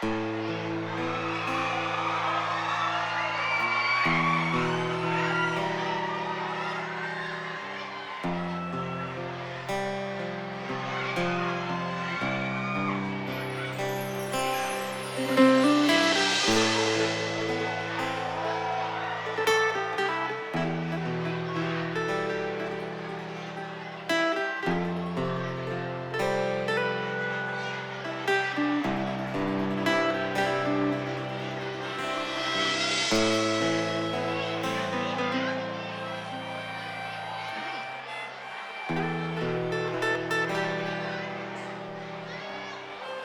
สบ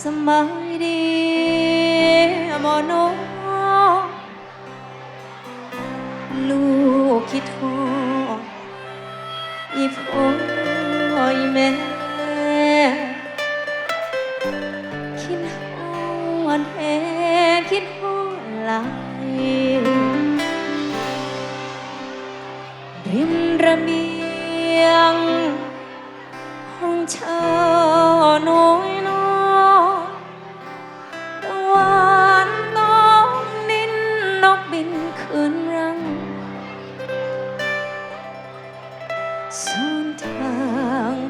สบายดีมโนลูกคิดทอดอีพ่ออีแม่คิดฮอดแท้คิดฮอดหลายริมระเบียงห้องเช่า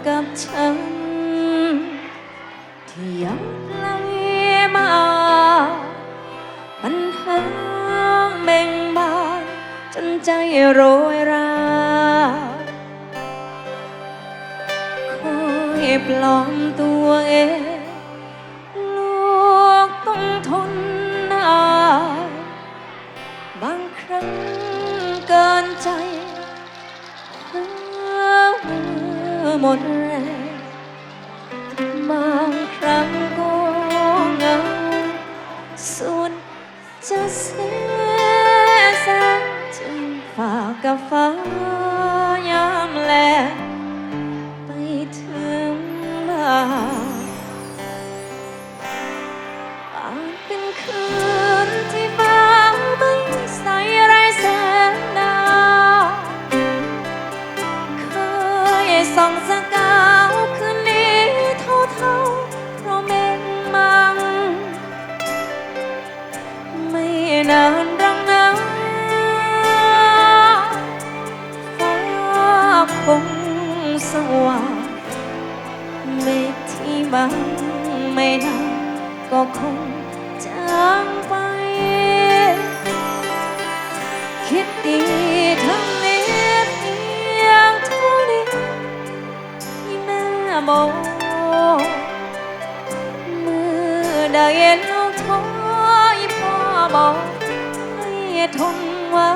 กับฉัน ที่ยังไกลมา ปัญหาแบ่งบานจนใจโรยราคอยปลอมตัวเอง ฝากกับฟ้ายามแล มเมื่อได้เลูกท้อยพ่อบอกให้ทนไว้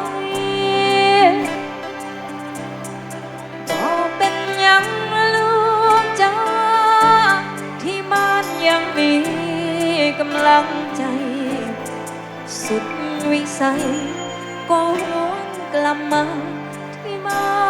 บอกเป็นยังลูกจ้าที่บ้านยังมีกำลังใจ สุดวิสัยก็หวนกลับมาที่บ้าน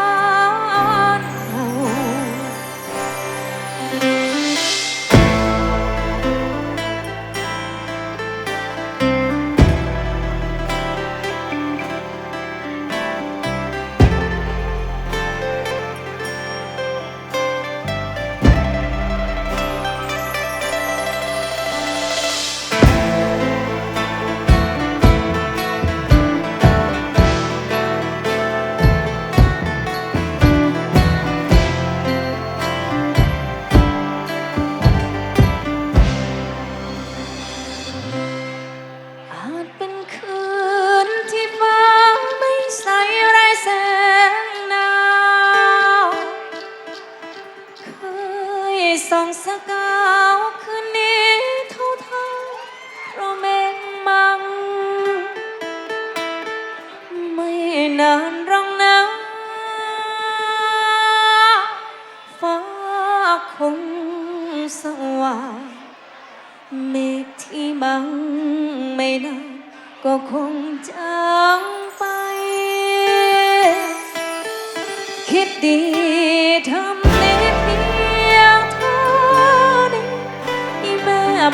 ส่องสกาวคืนนี้เท่าทางเราะแมงมัง ไม่นานรองนะฟ้าคงสว่างเมฆที่บังไม่นานก็คงจางไป คิดดีทำ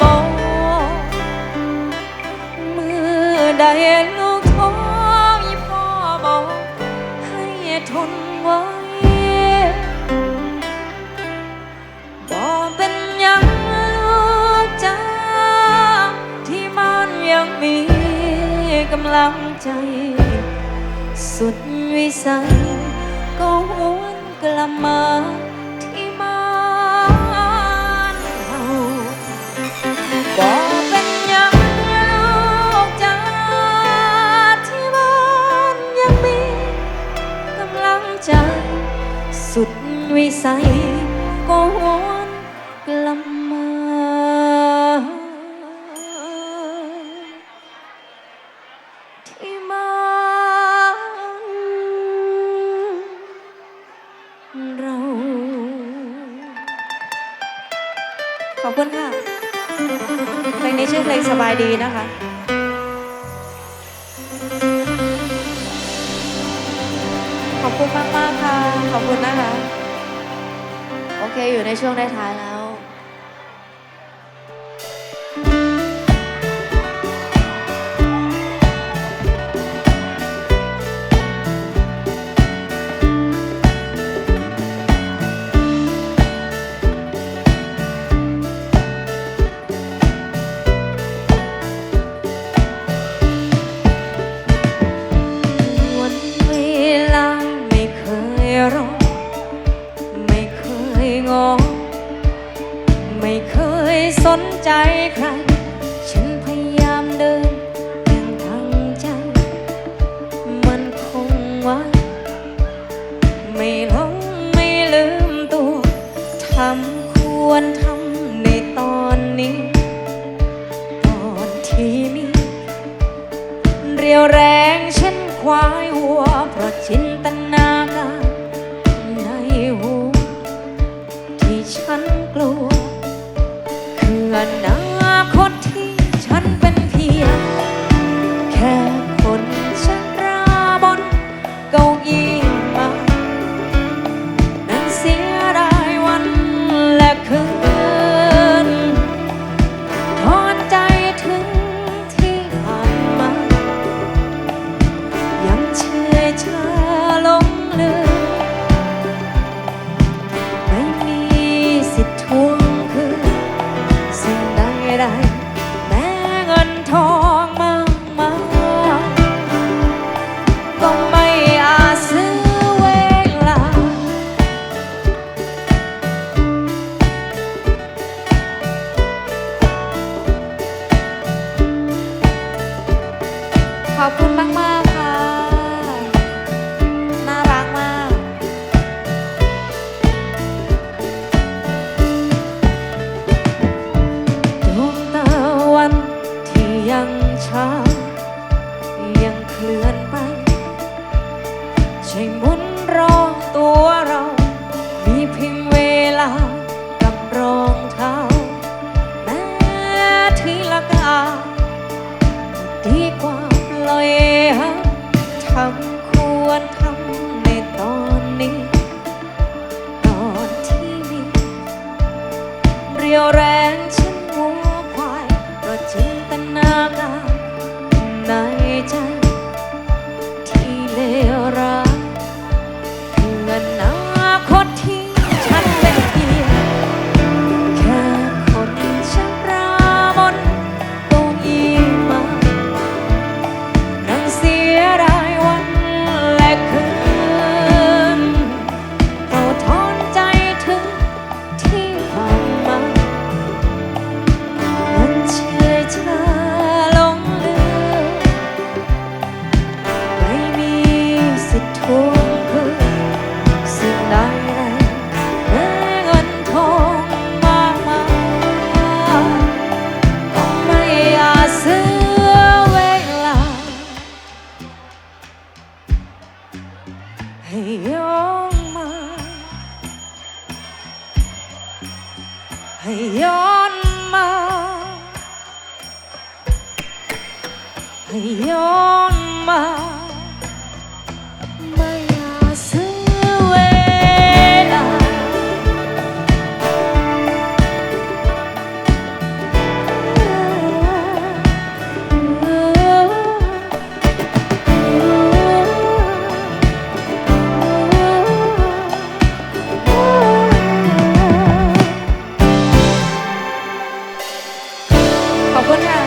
บ่มือใดลูกท้อมีพ่อบอกให้ทนไว้บ่เป็นยังลูกจ้าที่มันยังมีกำลังใจ สุดวิสัย สบายดีนะคะขอบคุณมากมากค่ะ ขอบคุณนะคะ โอเค อยู่ในช่วงได้ท้ายแล้ว ขอบคุณค่ะ